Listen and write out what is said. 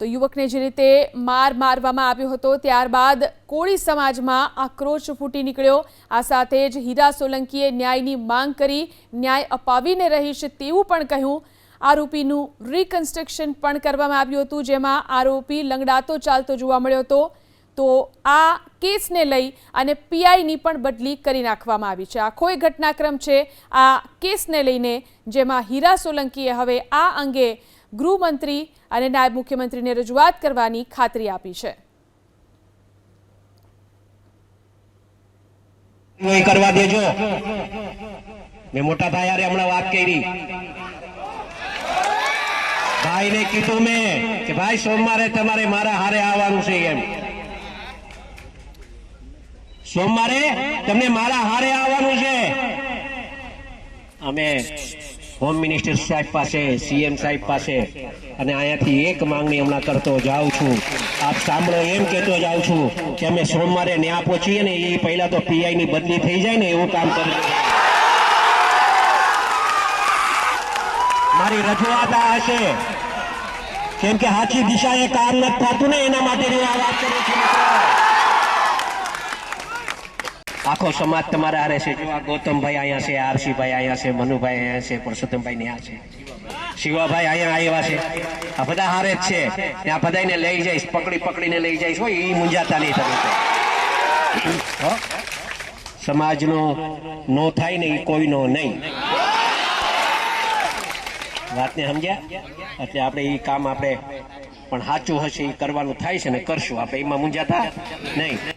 તો યુવકને જે રીતે માર મારવામાં આવ્યો હતો, ત્યારબાદ કોળી સમાજમાં આક્રોશ ફૂટી નીકળ્યો. આ સાથે જ હીરા સોલંકીએ ન્યાયની માંગ કરી, ન્યાય અપાવીને રહીશ તેવું પણ કહ્યું. આરોપીનું રિકન્સ્ટ્રક્શન પણ કરવામાં આવ્યું હતું, જેમાં આરોપી લંગડાતો ચાલતો જોવા મળ્યો હતો. તો આ કેસને લઈ અને પીઆઈની પણ બદલી કરી નાખવામાં આવી છે. આખો ઘટનાક્રમ છે આ કેસને લઈને, જેમાં હીરા સોલંકીએ હવે આ અંગે ગૃહમંત્રી અને નાયબ મુખ્યમંત્રીને રજૂઆત કરવાની ખાતરી આપી છે. કરવા દેજો. મેં મોટા ભાઈ યારે હમણાં વાત કરી. ભાઈને કીધું મેં કે ભાઈ સોમવારે તમારે મારા હારે આવવાનું છે એમ. સોમવારે તમને મારા હારે આવવાનું છે. અમે હોમ મિનિસ્ટર સાહેબ પાસે સીએમ સાહેબ પાસે. અને અહીંયાથી એક માંગણી હમણાં કરતો જાઉં છું. આપ સાંભળો એમ કહેતો જાઉં છું કે અમે સોમવારે ન્યા પહોંચીએ ને એ પહેલા તો પીઆઈ ની બદલી થઈ જાય ને એવું કામ કરજો. મારી રજૂઆત આ હશે. કેમ કે સાચી દિશાએ કામ નથી થતું ને એના માટે હું આ વાત કરું છું, મિત્રો. આખો સમાજ તમારા હારે છે. જો આ ગૌતમભાઈ અહીંયા છે, આરસીભાઈ અહીંયા છે, મનુભાઈ અહીંયા છે પરસોત્તમભાઈ ત્યાં છે. શિવાભાઈ અહીંયા આવ્યા છે. આ બધા હારે જ છે. ત્યાં બધાને લઈ જઈશ, પકડી પકડીને લઈ જઈશ હોય એ મુંજાતા નહીં તમે? સમાજનો નો થાય ને એ કોઈનો નહીં. વાતને સમજ્યા? એટલે આપણે એ કામ આપણે પણ સાચું હશે એ કરવાનું થાય છે ને કરશું. આપણે એમાં મુંજાતા નહીં.